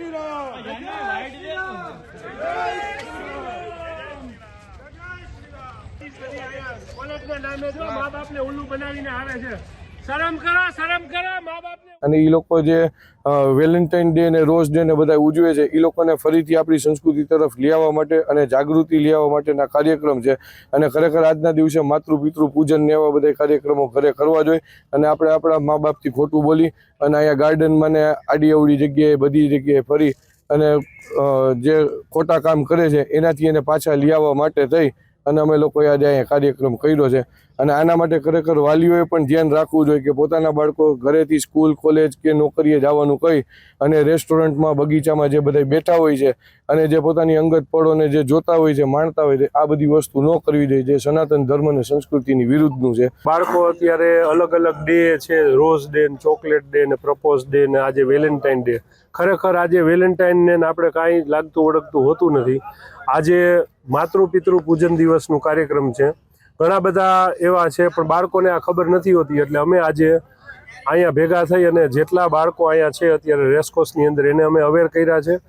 શ્રી રામ. કોલેજના નામે જો મા બાપને ઉલ્લુ બનાવીને આવે છે. અને એ લોકો જે વેલેન્ટાઇન ડે ને રોઝ ડે ને બધા ઉજવે છે એ લોકોને ફરીથી આપણી સંસ્કૃતિ તરફ લેવા માટે અને જાગૃતિ લેવા માટેના કાર્યક્રમ છે. અને ખરેખર આજના દિવસે માતૃ પિતૃ પૂજન ને એવા બધા કાર્યક્રમો ઘરે કરવા જોઈએ. અને આપણે આપણા મા બાપથી ખોટું બોલી અને અહીંયા ગાર્ડનમાં ને આડી અવડી જગ્યાએ બધી જગ્યાએ ફરી અને જે ખોટા કામ કરે છે, એનાથી એને પાછા લઈ આવવા માટે થઈ અને અમે લોકોએ આજે અહીંયા કાર્યક્રમ કર્યો છે. અને આના માટે ખરેખર વાલીઓએ પણ ધ્યાન રાખવું જોઈએ કે પોતાના બાળકો ઘરેથી સ્કૂલ, કોલેજ કે નોકરીએ જવાનું કહી અને રેસ્ટોરન્ટમાં, બગીચામાં જે બધા બેઠા હોય છે અને જે પોતાની અંગત પળોને જે જોતા હોય છે માણતા હોય છે આ બધી વસ્તુ ન કરવી જોઈએ. જે સનાતન ધર્મ અને સંસ્કૃતિની વિરુદ્ધનું છે. બાળકો અત્યારે અલગ અલગ ડે છે. રોઝ ડે ને ચોકલેટ ડે ને પ્રપોઝ ડે ને આજે વેલેન્ટાઇન ડે. ખરેખર આજે વેલેન્ટાઇન ને આપણે કાંઈ લાગતું ઓળખતું હોતું નથી. આજે માતૃ પિતૃ પૂજન દિવસનું કાર્યક્રમ છે. ઘણા બધા એવા છે, પણ બાળકોને આ ખબર નથી હોતી. એટલે અમે આજે અહીંયા ભેગા થઈ અને જેટલા બાળકો અહીંયા છે, અત્યારે રેસકોર્સની અંદર એને અમે અવેર કર્યા છે.